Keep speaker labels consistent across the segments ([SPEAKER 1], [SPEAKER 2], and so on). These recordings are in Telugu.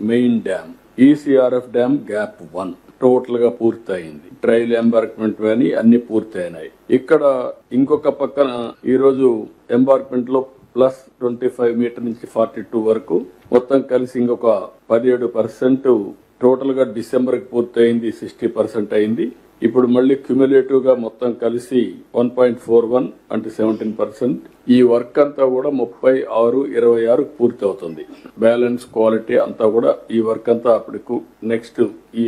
[SPEAKER 1] Main dam ECRF dam gap one. టోటల్గా పూర్తయింది. ట్రైల్ ఎంబార్క్మెంట్ అని అన్ని పూర్తయినాయి. ఇక్కడ ఇంకొక పక్కన ఈ రోజు ఎంబార్క్మెంట్లో ప్లస్ ట్వంటీ ఫైవ్ మీటర్ నుంచి ఫార్టీ టూ వరకు మొత్తం కలిసి ఇంకొక పదిహేడు పర్సెంట్ టోటల్గా డిసెంబర్కి పూర్తయింది సిక్స్టీ పర్సెంట్ అయింది. ఇప్పుడు మళ్ళీ క్యుములేటివ్గా మొత్తం కలిసి వన్ పాయింట్ ఫోర్ వన్ అంటే సెవెంటీన్ పర్సెంట్. ఈ వర్క్ అంతా కూడా ముప్పై ఆరు ఇరవై ఆరు పూర్తి అవుతుంది బ్యాలెన్స్ క్వాలిటీ అంతా కూడా ఈ వర్క్ అంతా అప్పటికు నెక్స్ట్ ఈ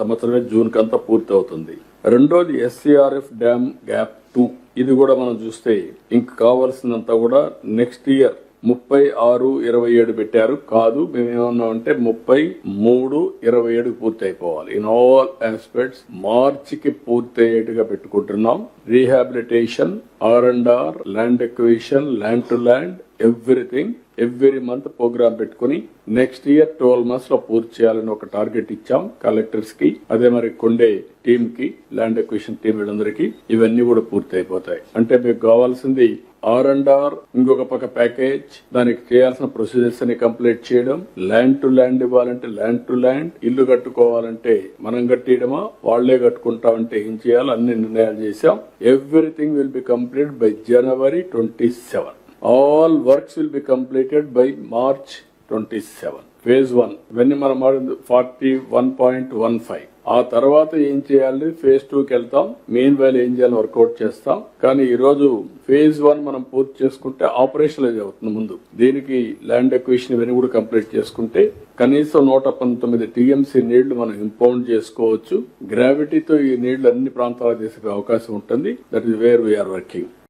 [SPEAKER 1] సంవత్సరమే జూన్ కంతా పూర్తి అవుతుంది రెండోది ఎస్సీఆర్ఎఫ్ డ్యామ్ గ్యాప్ టూ ఇది కూడా మనం చూస్తే ఇంక కావాల్సినంత కూడా నెక్స్ట్ ఇయర్ ముప్పై ఆరు ఇరవై ఏడు పెట్టారు. కాదు మేమేమన్నా అంటే ముప్పై మూడు ఇరవై ఏడు పూర్తి అయిపోవాలి ఇన్ ఆల్ ఆస్పెక్ట్స్ మార్చికి పూర్తి అయ్యేట్టుగా పెట్టుకుంటున్నాం. Rehabilitation R and R land acquisition land to land everything every month program పెట్టుకుని నెక్స్ట్ ఇయర్ ట్వెల్వ్ మంత్స్లో పూర్తి చేయాలని ఒక టార్గెట్ ఇచ్చాం కలెక్టర్స్కి అదే మరి కొండే టీమ్కి ల్యాండ్ ఎక్విషన్ టీం వీళ్ళందరికీ ఇవన్నీ కూడా పూర్తి అయిపోతాయి అంటే మీకు కావాల్సింది ఆర్ అండ్ ఆర్ ఇంకొక పక్క ప్యాకేజ్ దానికి చేయాల్సిన ప్రొసీజర్స్ అని కంప్లీట్ చేయడం ల్యాండ్ టు ల్యాండ్ ఇవ్వాలంటే ల్యాండ్ టు ల్యాండ్ ఇల్లు కట్టుకోవాలంటే మనం కట్టియడమా వాళ్ళే కట్టుకుంటామంటే ఏం చేయాలో అన్ని నిర్ణయాలు చేశాం. Everything will be complete by January twenty seven. All works will be completed by March twenty seven phase one ఇవన్నీ మనం forty one point one five ఆ తర్వాత ఏం చేయాలి? ఫేజ్ టూ కి వెళ్తాం. మెయిన్ వైల్ ఏం చేయాలి? వర్కౌట్ చేస్తాం. కానీ ఈ రోజు ఫేజ్ వన్ మనం పూర్తి చేసుకుంటే ఆపరేషనలైజ్ అవుతుంది ముందు. దీనికి ల్యాండ్ ఎక్విషన్ ఇవన్నీ కూడా కంప్లీట్ చేసుకుంటే కనీసం నూట పంతొమ్మిది టీఎంసీ నీళ్ళు మనం ఇంపౌండ్ చేసుకోవచ్చు. గ్రావిటీతో ఈ నీళ్ళు అన్ని ప్రాంతాలకు తీసుకునే అవకాశం ఉంటుంది. That is where we are working